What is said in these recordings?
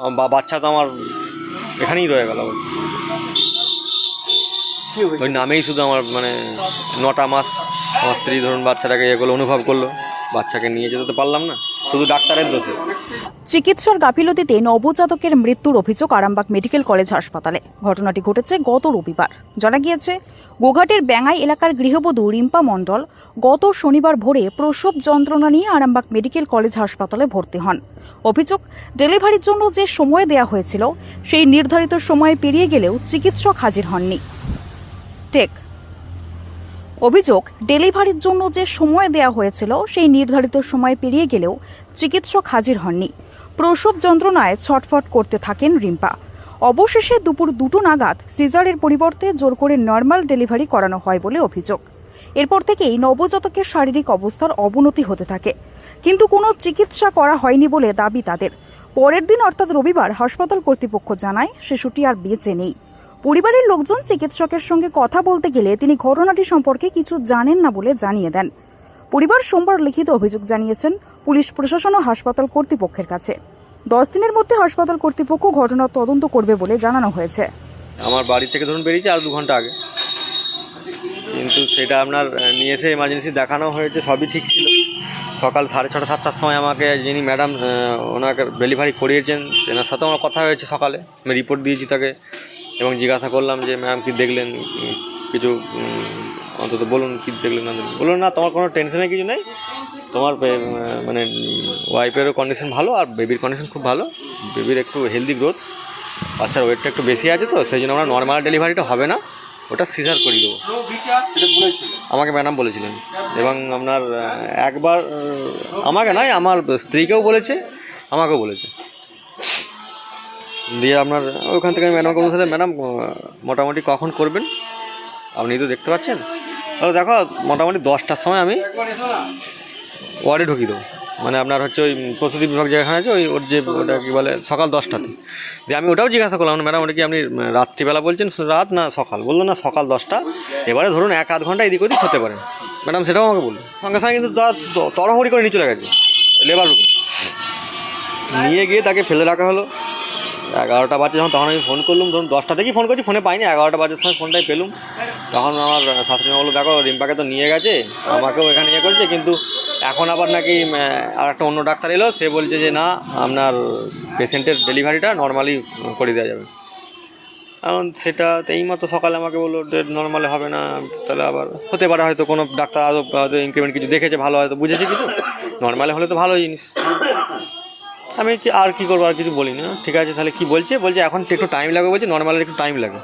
বা- বাচ্চা তো আমার এখানেই রয়ে গেল। ওই নামেই শুধু আমার মানে নটা মাস আমার স্ত্রী ধরুন বাচ্চাটাকে এগুলো অনুভব করল বাচ্চাকে নিয়ে যেতে তো পারলাম না শুধু ডাক্তারের দোষে। চিকিৎসার গাফিলতিতে নবজাতকের মৃত্যুর অভিযোগ আরামবাগ মেডিকেল কলেজ হাসপাতালে। ঘটনাটি ঘটেছে গত রবিবার। জানা গিয়েছে গোঘাটের ব্যাঙাই এলাকার গৃহবধূ রিম্পা মণ্ডল গত শনিবার ভোরে প্রসব যন্ত্রণা নিয়ে আরামবাগ মেডিকেল কলেজ হাসপাতালে ভর্তি হন। অভিযোগ, ডেলিভারির জন্য যে সময় দেয়া হয়েছিল, সেই নির্ধারিত সময় পেরিয়ে গেলেও চিকিৎসক হাজির হননি। টেক। অভিযোগ, ডেলিভারির জন্য যে সময় দেয়া হয়েছিল, সেই নির্ধারিত সময় পেরিয়ে গেলেও চিকিৎসক হাজির হননি। প্রসব যন্ত্রণায় ছটফট করতে থাকেন রিম্পা। অবশেষে দুপুর দুটো নাগাদ সিজারের পরিবর্তে জোর করে নর্মাল ডেলিভারি করানো হয় বলে অভিযোগ। এরপর থেকেই নবজাতকের শারীরিক অবস্থার অবনতি হতে থাকে। কিন্তু কোনো চিকিৎসা করা হয়নি বলে দাবি তাদের। পরের দিন অর্থাৎ রবিবার হাসপাতাল কর্তৃপক্ষ জানায় শিশুটি আর বেঁচে নেই। পরিবারের লোকজন চিকিৎসকের সঙ্গে কথা বলতে গেলে তিনি ঘটনাটি সম্পর্কে কিছু জানেন না বলে জানিয়ে দেন। পরিবার সোমবার লিখিত অভিযোগ জানিয়েছেন, পুলিশ প্রশাসন ও হাসপাতাল কর্তৃপক্ষের কাছে। দশ দিনের মধ্যে হাসপাতাল কর্তৃপক্ষ ঘটনা তদন্ত করবে বলে জানানো হয়েছে। আমার বাড়ি থেকে ধরুন বেরিয়েছে আর দু ঘণ্টা আগে। কিন্তু সেটা আপনার নিয়ে এসে এমার্জেন্সি দেখানো হয়েছে, সবই ঠিক ছিল। সকাল সাড়ে ছটা, সাতটার সময় আমাকে যিনি ম্যাডাম ওনাকে ডেলিভারি করিয়েছেন, তেনার সাথেও আমার কথা হয়েছে সকালে। আমি রিপোর্ট দিয়েছি তাকে এবং জিজ্ঞাসা করলাম যে, ম্যাম, কি দেখলেন? কিছু অন্তত বলুন, কি দেখলেন না বলুন না, তোমার কোনো টেনশনের কিছু নেই। তোমার মানে ওয়াইফেরও কন্ডিশন ভালো আর বেবির কন্ডিশন খুব ভালো। বেবির একটু হেলদি গ্রোথ বাচ্চার ওয়েটটা একটু বেশি আছে তো, সেই জন্য আমরা নর্মাল ডেলিভারিটা হবে না। ওটা সিজার করিয়ে দেবো। আমাকে ম্যাডাম বলেছিলেন। এবং আপনার একবার আমাকে নয়, আমার স্ত্রীকেও বলেছে, আমাকেও বলেছে। দিয়ে আপনার, ওখান থেকে আমি ম্যাডামকে বলছিলাম ম্যাডাম মোটামুটি কখন করবেন? আপনি তো দেখতে পাচ্ছেন। তাহলে দেখো, মোটামুটি দশটার সময় আমি ওয়ার্ডে ঢুকিয়ে দেবো। মানে আপনার হচ্ছে ওই প্রস্তুতি বিভাগ যেখানে আছে, ওই ওর যে ওটা কী বলে, সকাল দশটাতে। যে আমি ওটাও জিজ্ঞাসা করলাম, ম্যাডাম, ওটা কি আপনি রাত্রিবেলা বলছেন, রাত না সকাল? বলল, না, সকাল দশটা। এবারে ধরুন এক আধ ঘণ্টা এদিক ওদিক হতে পারে। ম্যাডাম, সেটাও আমাকে বলল। সঙ্গে সঙ্গে কিন্তু তারা তড়াহুড়ি করে নিয়ে চলে গেছে লেবার রুমে নিয়ে গিয়ে তাকে ফেলে রাখা হলো। এগারোটা বাজে যখন, তখন আমি ফোন করলাম, ধরুন দশটা থেকেই ফোন করছি ফোনে পাইনি। এগারোটা বাজের সময় ফোনটাই পেলুম। তখন আমার শাশুড়ি মা বলল, দেখো, রিম্পাকে তো নিয়ে গেছে, আমাকেও এখানে ইয়ে করেছে, কিন্তু এখন আবার নাকি আর একটা অন্য ডাক্তার এলো, সে বলছে যে না, আপনার পেশেন্টের ডেলিভারিটা নর্মালি করে দেওয়া যাবে। এখন সেটা তো এই মতো সকালে আমাকে বলল ডেট নর্মালে হবে না, তাহলে আবার হতে পারে হয়তো কোনো ডাক্তার আদৌ হয়তো ইনক্রিমেন্ট কিছু দেখেছে ভালো, হয়তো বুঝেছে কিছু। নর্মালে হলে তো ভালো জিনিস। আমি কি আর কি করব, আর কিছু বলিনি ঠিক আছে, তাহলে কি বলছে? বলছে, এখন একটু টাইম লাগবে বলছে নর্মালের একটু টাইম লাগে।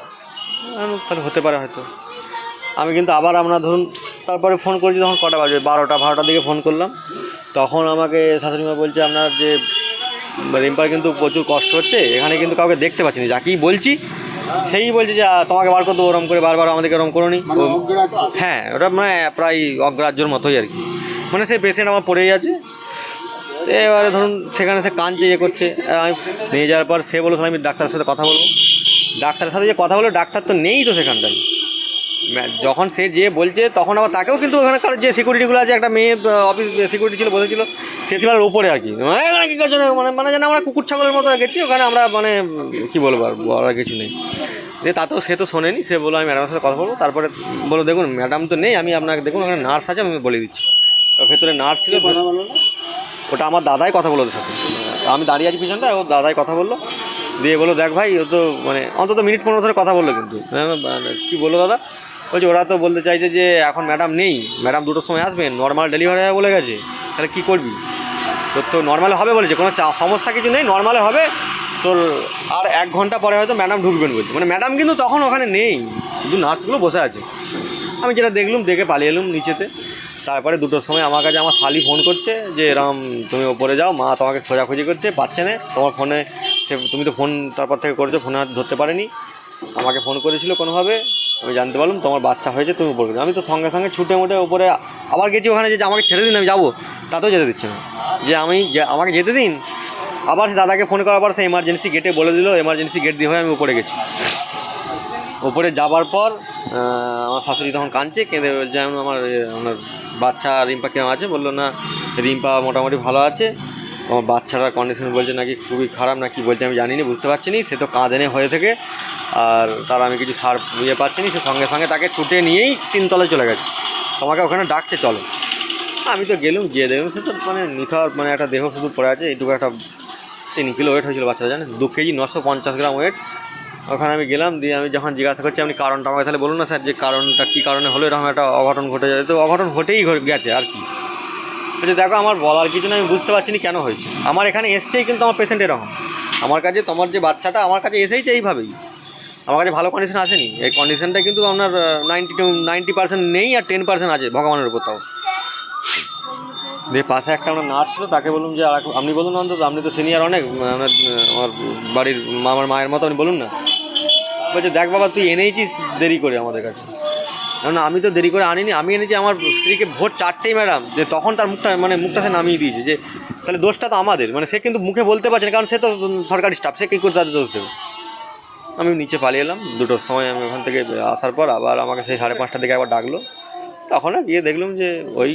তাহলে হতে পারে হয়তো। আমি কিন্তু আবার আমরা ধরুন তারপরে ফোন করেছি তখন কটা বাজে? বারোটা বারোটার দিকে ফোন করলাম। তখন আমাকে শাশুড়িমা বলছে আপনার যে রিম্পার কিন্তু প্রচুর কষ্ট হচ্ছে এখানে কিন্তু কাউকে দেখতে পাচ্ছি না। যাকেই বলছি সেই বলছে যে তোমাকে বার করতে ওরম করে বারবার আমাদেরকে ওরম করো নি মানে হ্যাঁ ওটা মানে প্রায় অগ্রাহ্যর মতোই আর কি। মানে সেই পেশেন্ট আমার পড়েই আছে। এবারে ধরুন সেখানে সে কাঁদছে ইয়ে করছে। আমি নিয়ে যাওয়ার পর সে বলো আমি ডাক্তারের সাথে কথা বলব। ডাক্তারের সাথে যে কথা বলো ডাক্তার তো নেই তো সেখানটায়। যখন সে যে বলছে তখন আবার তাকেও কিন্তু ওখানকার যে সিকিউরিটিগুলো আছে একটা মেয়ে অফিস সিকিউরিটি ছিল বসেছিল সে ছিল উপরে আর কি। মানে কী করছে? মানে মানে যেন আমরা কুকুর ছাগলের মতো গেছি ওখানে আমরা মানে কী বলব আর বলার কিছু নেই। যে তাতেও সে তো শোনেনি সে বলো আমি ম্যাডামের সাথে কথা বলব। তারপরে বলো দেখুন ম্যাডাম তো নেই আমি আপনাকে দেখুন ওখানে নার্স আছে আমি বলে দিচ্ছি। ভেতরে নার্স ছিল ওটা আমার দাদাই কথা বলো ওদের সাথে। আমি দাঁড়িয়ে আছি পিছনটা ও দাদাই কথা বলল। দিয়ে বলো দেখ ভাই ও তো মানে অন্তত মিনিট পনেরো ধরে কথা বলল কিন্তু। কী বলল দাদা? বলছে, ওরা তো বলতে চাইছে যে এখন ম্যাডাম নেই ম্যাডাম দুটোর সময় আসবেন নর্মাল ডেলিভারি হবে বলে গেছে, তাহলে কী করবি? তোর তো নর্মাল হবে বলেছে, কোনো চা- সমস্যা কিছু নেই নর্মালে হবে, তোর আর এক ঘণ্টা পরে হয়তো ম্যাডাম ঢুকবেন বলছে। মানে ম্যাডাম কিন্তু তখন ওখানে নেই, শুধু নার্সগুলো বসে আছে। আমি যেটা দেখলুম, দেখে পালিয়ে এলুম নিচেতে। তারপরে দুটোর সময় আমার কাছে আমার শালি ফোন করছে, যে এরম তুমি ওপরে যাও, মা তোমাকে খোঁজাখুঁজি করছে, পাচ্ছে না, তোমার ফোনে সে তুমি তো ফোন তারপর থেকে করেছ ফোনে ধরতে পারেনি। আমাকে ফোন করেছিল কোনোভাবে আমি জানতে পারলাম তোমার বাচ্চা হয়েছে, তুমি উপরে আমি তো সঙ্গে সঙ্গে ছুটে মুটে উপরে আবার গেছি ওখানে যে আমাকে ছেড়ে দিন, আমি যাব। তাতেও যেতে দিচ্ছে না। যে আমি আমাকে যেতে দিন, আবার সে দাদাকে ফোন করার পর সে এমার্জেন্সি গেটে বলে দিল এমার্জেন্সি গেট দিয়ে হয়ে আমি উপরে গেছি। উপরে যাবার পর আমার শাশুড়ি তখন কাঁদছে, কেঁদে যেমন আমার আমার বাচ্চা রিম্পা কেমন আছে? বলল, না, রিম্পা মোটামুটি ভালো আছে। আমার বাচ্চাটার কন্ডিশন বলছে নাকি খুবই খারাপ, না কি বলছে আমি জানি না বুঝতে পারছি না। সে তো কাঁদেনে হয়ে থেকে। আর তার আমি কিছু সার ইয়ে পাচ্ছি না, সে সঙ্গে সঙ্গে তাকে ছুটে নিয়েই তিনতলায় চলে গেছে। তোমাকে ওখানে ডাকছে চলো। আমি তো গেলুম, গিয়ে দেখলাম সে তো মানে নিথর মানে একটা দেহ শুধু পড়ে আছে, এইটুকু একটা তিন কিলো ওয়েট হয়েছিল বাচ্চাটা, জানেন? দু কেজি নশো পঞ্চাশ গ্রাম ওয়েট ওখানে আমি গেলাম, দিয়ে আমি যখন জিজ্ঞাসা করছি, আপনি কারণটা আমাকে তাহলে বলুন না স্যার, যে কারণটা, কী কারণে হলো? এরকম একটা অঘটন ঘটে যায়। তো অঘটন ঘটেই গেছে, আর কি। বলছে, দেখো, আমার বলার কিছু না আমি বুঝতে পারছি না কেন হয়েছে। আমার এখানে এসছেই কিন্তু আমার পেশেন্ট এরকম। আমার কাছে তোমার যে বাচ্চাটা, আমার কাছে এসেইছে এইভাবেই। আমার কাছে ভালো কন্ডিশন আসেনি। এই কন্ডিশনটা কিন্তু আপনার নাইনটি টু নাইনটি পার্সেন্ট নেই আর টেন পার্সেন্ট আছে ভগবানের উপর তাও। দিয়ে পাশে একটা আমার নার্স ছিল, তাকে বলুন যে আপনি বলুন অন্তত, আপনি তো সিনিয়র অনেক আমার আমার বাড়ির আমার মায়ের মতো, আপনি বলুন না। বলছে, দেখ বাবা, তুই এনেইছিস দেরি করে আমাদের কাছে। না আমি তো দেরি করে আনিনি, আমি এনেছি আমার স্ত্রীকে ভোর চারটেই, ম্যাডাম, যে তখন তার মুখটা মানে মুখটা সে নামিয়ে দিয়েছে, যে তাহলে দোষটা তো আমাদের মানে সে কিন্তু মুখে বলতে পারছে না, কারণ সে তো সরকারি স্টাফ সে কী করে তাদের দোষ দেবে? আমি নিচে পালিয়ে এলাম। দুটোর সময় আমি ওখান থেকে আসার পর আবার আমাকে সেই সাড়ে পাঁচটা দিকে আবার ডাকলো। তখন গিয়ে দেখলাম যে ওই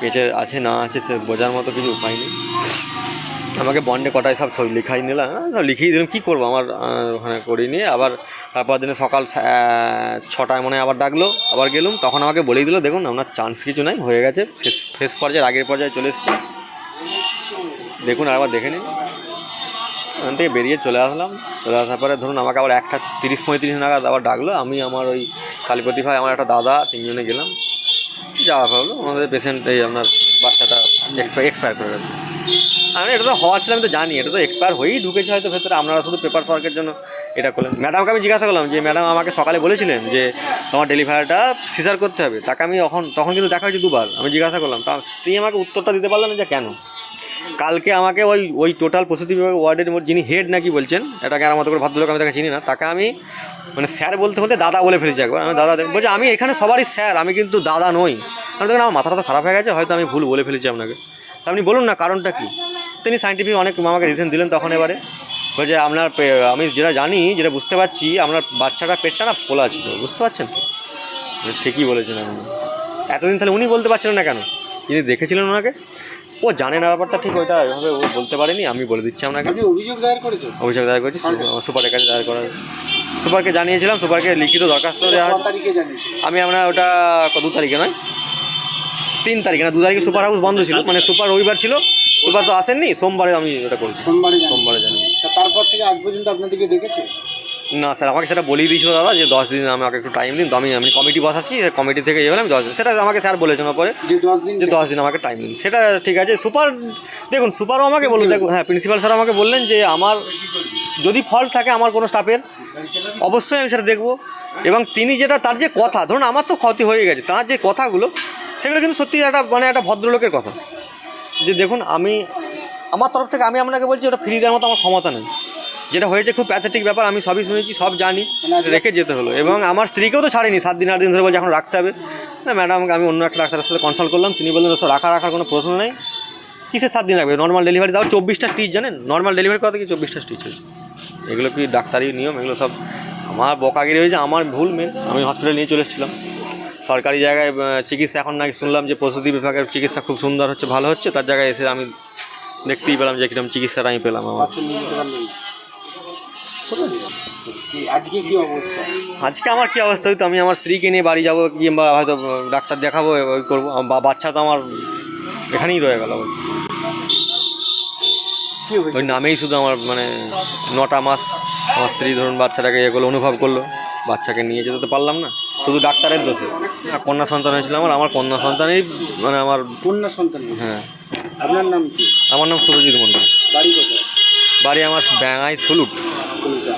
পেঁচে আছে না আছে সে বোঝার মতো কিছু উপায় নেই। আমাকে বন্ডে কটায় সব সব লিখাই নিলাম। হ্যাঁ, লিখিয়ে দিলাম কী করব? আমার ওখানে করে নিয়ে আবার তারপর দিনে সকাল ছটায় মনে আবার ডাকলো। আবার গেলুম তখন আমাকে বলেই দিল দেখুন আপনার চান্স কিছু নাই হয়ে গেছে ফেস ফেস পর্যায়ের আগের পর্যায়ে চলে এসেছে। দেখুন আবার দেখে নিন। ওখান থেকে বেরিয়ে চলে আসলাম। চলে আসার পরে ধরুন আমাকে আবার একটা তিরিশ পঁয়ত্রিশ নাগাদ আবার ডাকলো। আমি আমার ওই কালীপতি ভাই, আমার একটা দাদা, তিনজনে গেলাম। যাওয়া হলো আমাদের পেশেন্ট এই আপনার বাচ্চাটা এক্সপায়ার এক্সপায়ার করে গেছে আমি এটা তো হওয়ার ছিল, আমি তো জানি, এটা তো এক্সপায়ার হয়েই ঢুকেছে হয়তো ভেতরে। আপনারা শুধু পেপার ওয়ার্কের জন্য এটা করলেন। ম্যাডামকে আমি জিজ্ঞাসা করলাম যে ম্যাডাম আমাকে সকালে বলেছিলেন যে, তোমার ডেলিভারিটা সিজার করতে হবে। তাকে আমি তখন কিন্তু দেখা হয়েছে দুবার। আমি জিজ্ঞাসা করলাম, তা স্ত্রী আমাকে উত্তরটা দিতে পারলেন না যে কেন? কালকে আমাকে ওই ওই টোটাল প্রসূতি বিভাগ ওয়ার্ডের যিনি হেড নাকি বলছেন, এটাকে আমার মতো করে ভদ্রলোক আমি তাকে চিনি না, তাকে আমি মানে স্যার বলতে বলতে দাদা বলে ফেলেছি একবার। আমি দাদা বলছে, আমি এখানে সবারই স্যার আমি কিন্তু দাদা নই। আমি দেখুন আমার মাথাটা তো খারাপ হয়ে গেছে, হয়তো আমি ভুল বলে ফেলেছি আপনাকে। আপনি বলুন না, কারণটা কি? তিনি সাইন্টিফিক অনেক আমাকে রিজন দিলেন তখন এবারে। বলছে, আপনার আমি যেটা জানি, যেটা বুঝতে পারছি, আপনার বাচ্চাটার পেটটা না ফোলা ছিল, বুঝতে পারছেন তো? ঠিকই বলেছেন আপনি। এতদিন তাহলে উনি বলতে পারছিলেন না কেন? যিনি দেখেছিলেন ওনাকে ও জানে না ব্যাপারটা ঠিক ওইটা এভাবে ও বলতে পারেনি আমি বলে দিচ্ছি আপনাকে। অভিযোগ দায়ের করেছেন? অভিযোগ দায়ের করেছি সুপারের কাছে দায়ের করা সুপারকে জানিয়েছিলাম সুপারকে লিখিত দরখাস্ত দেওয়া আমি আমরা ওটা কত তারিখে নয় তিন তারিখে না দু তারিখে সুপার হাউস বন্ধ ছিল মানে সুপার রবিবার ছিল সুপার তো আসেননি সোমবারে আমি ওটা করেছি। সোমবারে সোমবারে জানি তারপর থেকে আজ পর্যন্ত আপনাদেরকে ডেকেছে? না স্যার আমাকে সেটা বলেই দিয়েছিল দাদা যে দশ দিন আমাকে একটু টাইম দিন। আমি আমি কমিটি বসাচ্ছি কমিটি থেকে আমি দশ দিন সেটা আমাকে স্যার বলেছেন পরে যে দশ দিন যে দশ দিন আমাকে টাইম দিন। সেটা ঠিক আছে। সুপার দেখুন সুপারও আমাকে বলুন দেখুন হ্যাঁ প্রিন্সিপাল স্যার আমাকে বললেন যে আমার যদি ফল্ট থাকে আমার কোনো স্টাফের অবশ্যই আমি সেটা দেখব। এবং তিনি যেটা তার যে কথা ধরুন আমার তো ক্ষতি হয়ে গেছে তার যে কথাগুলো সেগুলো কিন্তু সত্যি একটা মানে একটা ভদ্রলোকের কথা। যে দেখুন আমি আমার তরফ থেকে আমি আপনাকে বলছি ওটা ফ্রি দেওয়ার মতো আমার ক্ষমতা নেই। যেটা হয়েছে খুব প্যাথেটিক ব্যাপার, আমি সবই শুনেছি, সব জানি, রেখে যেতে হলো। এবং আমার স্ত্রীকেও তো ছাড়েনি, সাত দিন আট দিন ধরে বলছে, এখন রাখতে হবে। না ম্যাডামকে আমি অন্য একটা ডাক্তারের সাথে কনসাল্ট করলাম, তিনি বললেন ওসব রাখা, রাখার কোনো প্রশ্ন নেই। কিসের সাত দিন রাখবে নর্মাল ডেলিভারি দাও, চব্বিশটা স্টিচ জানেন? নর্মাল ডেলিভারি কত কি চব্বিশটা স্টিচ এগুলো কি ডাক্তারি নিয়ম? এগুলো সব আমার বকাগিরি হয়েছে, আমার ভুল মেন আমি হসপিটালে নিয়ে চলে এসেছিলাম। সরকারি জায়গায় চিকিৎসা এখন নাকি শুনলাম যে প্রসূতি বিভাগের চিকিৎসা খুব সুন্দর হচ্ছে, ভালো হচ্ছে। তার জায়গায় এসে আমি দেখতেই পেলাম যে কীরকম চিকিৎসাটা আমি পেলাম আমার। আজকে কি অবস্থা আজকে আমার কী অবস্থা? হয়তো আমি আমার স্ত্রীকে নিয়ে বাড়ি যাব কিংবা হয়তো ডাক্তার দেখাবো ওই করব। বা বাচ্চা তো আমার এখানেই রয়ে গেল। ওই নামেই শুধু আমার মানে নটা মাস আমার স্ত্রী ধরুন বাচ্চাটাকে এগুলো অনুভব করল। বাচ্চাকে নিয়ে যেতে তো পারলাম না। শুধু ডাক্তারের দোষে। আর কন্যা সন্তান হয়েছিল আমার আমার কন্যা সন্তানই মানে আমার কন্যা সন্তান হ্যাঁ। আপনার নাম কি? আমার নাম সুরজিৎ মন্ডল বাড়ি কোথায়? বাড়ি আমার ব্যাঙাই সুলুট।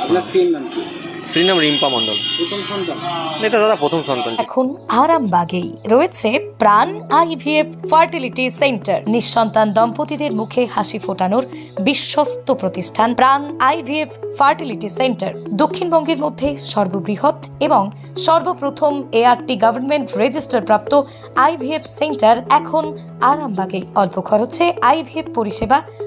আপনার স্ত্রীর নাম কি? স্ত্রীর নাম রিম্পা মণ্ডল। প্রথম সন্তান? এটা দাদা প্রথম সন্তান। এখন আরামবাগেই রয়েছে প্রাণ আইভিএফ ফার্টিলিটি সেন্টার। নিঃসন্তান দম্পতিদের মুখে হাসি ফোটানোর বিশ্বস্ত প্রতিষ্ঠান প্রাণ আইভিএফ ফার্টিলিটি সেন্টার। দক্ষিণবঙ্গের মধ্যে সর্ববৃহৎ এবং সর্বপ্রথম এআরটি গভর্নমেন্ট রেজিস্টার প্রাপ্ত আইভিএফ সেন্টার এখন আরামবাগেই। অল্প খরচে আইভিএফ পরিষেবা